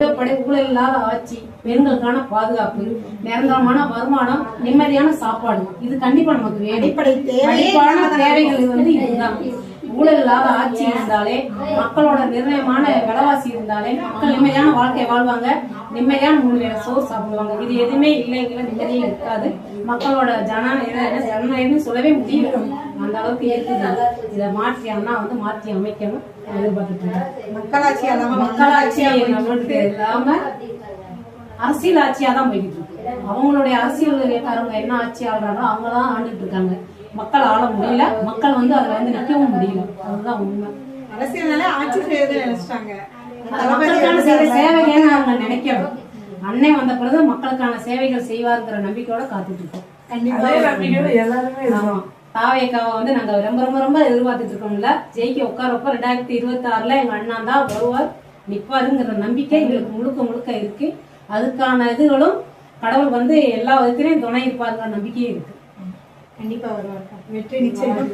படை ஊழல் இல்லாத ஆட்சி பெண்களுக்கான பாதுகாப்பு நிரந்தரமான வருமானம் நிம்மதியான சாப்பாடு. இது கண்டிப்பா நமக்கு அடிப்படை அடிப்படையான தேவைகள் வந்து இதுதான். ஊழல் இல்லாத ஆட்சி இருந்தாலே மக்களோட நிர்ணயமான விலைவாசி இருந்தாலே மக்கள் நிம்மதியான வாழ்க்கை வாழ்வாங்க. நிம்மதியான மூணு சோறு சாப்பிடுவாங்க. இது எதுவுமே இல்லைங்கிற நிம்மதியே இருக்காது. மக்களோட ஜன என்ன ஜனநாயகம்னு சொல்லவே முடியல. அந்த அளவுக்கு இருக்குது இதை மாற்றி அண்ணா வந்து மாற்றி அமைக்கணும். எதிர்பார்த்துட்டு மக்களாட்சி மக்களாட்சி இல்லாம அரசியல் ஆட்சியா தான் போய்கிட்டு இருக்கு. அவங்களுடைய அரசியல்காரங்க என்ன ஆட்சி ஆள்றாங்களோ அவங்க தான் ஆண்டுட்டு இருக்காங்க. மக்கள் ஆள முடியல. மக்கள் வந்து அதுல வந்து நிக்கவும் முடியல. அதுதான் உண்மை. அரசியல்னால ஆட்சி செய்யறது நினைச்சிட்டாங்க. மக்களுக்கான சேவைகள்னு அவங்க நினைக்கணும். அன்னை வந்த பிறகு மக்களுக்கான சேவைகள் செய்வாருங்கிற நம்பிக்கையோட காத்துட்டு இருக்கோம். தாவேக்காவை வந்து நாங்க ரொம்ப ரொம்ப ரொம்ப எதிர்பார்த்துட்டு இருக்கோம்ல ஜெயிக்க உட்கார உட்கார ரெண்டாயிரத்தி இருபத்தி ஆறுல எங்க அண்ணா தான் வருவார் நிப்பாருங்கிற நம்பிக்கை எங்களுக்கு முழுக்க முழுக்க இருக்கு. அதுக்கான இதுகளும் கடவுள் வந்து எல்லா விதத்திலையும் துணை இருப்பாருங்கிற நம்பிக்கையும் இருக்கு. கண்டிப்பா வருவாங்க வெற்றி நிச்சயம்.